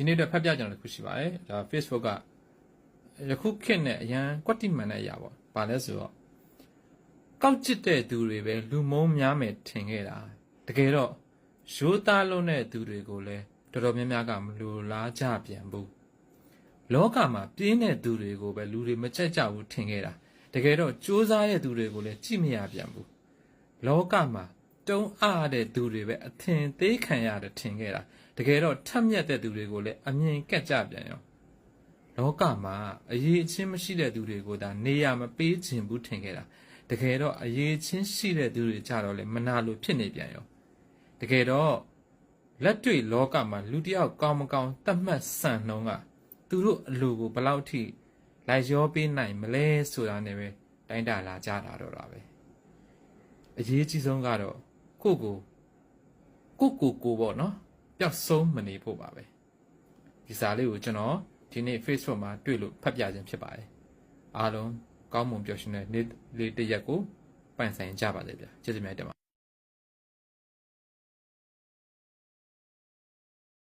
ဒီနေ့တော့ဖတ်ပြကြတယ်တစ်ခုရှိပါတယ်ဒါ Facebook ကယခုခေတ်နဲ့အရန်ကွက်တိမှန်တဲ့အရာပေါ့ဘာလဲဆိုတော့ကောက်ကျစ်တဲ့သူတွေပဲလူမုန်းများမယ်ထင်ခဲ့တာတကယ်တော့ရိုးသားလုံးတဲ့သူတွေကိုလည်းတော်တော်များများကမလိုလားကြပြန်ဘူးလောကမှာပြင်းတဲ့သူတွေကိုပဲလူတွေမကြိုက်ကြဘူးထင်ခဲ့တာတကယ်တော့စူးစမ်းတဲ့သူတွေကိုလည်းကြည့်မရပြန်ဘူးလောကမှာ တုံးအားတဲ့သူတွေပဲအထင်သေးခံရတယ်ထင်ခဲ့တာတကယ်တော့ထက်မြက်တဲ့သူတွေကိုလည်းအမြင်ကက်ကြပြန်ရောလောကမှာအရေးအချင်းမရှိတဲ့သူတွေကိုဒါနေရမပေးခြင်းဘူးထင်ခဲ့တာတကယ်တော့အရေးချင်းရှိတဲ့သူတွေကြတော့လေမနာလို့ဖြစ်နေပြန်ရောတကယ်တော့လက်တွေ့လောကမှာလူတစ်ယောက်ကောင်းမကောင်းတတ်မှတ်စံနှုံးကသူတို့အလိုကိုဘယ်လောက်ထိလိုက်ရောပေးနိုင်မလဲဆိုတာနဲ့ပဲတိုင်းတာလာကြတာတော့တာပဲအရေးကြီးဆုံးကတော့ ကိုယ့်ကိုကိုယ့်ကိုယ်ကိုပေါ့နော်ပျောက်ဆုံးမနေဖို့ပါပဲဒီစာလေးကိုကျွန်တော်ဒီနေ့ Facebook မှာတွေ့လို့ဖတ်ပြခြင်းဖြစ်ပါတယ်အားလုံးကောင်းမွန်ပျော်ရွှင်တဲ့နေ့လေးတစ်ရက်ကိုပန်ဆိုင်ကြပါစေဗျာကျေးဇူးများတင်ပါ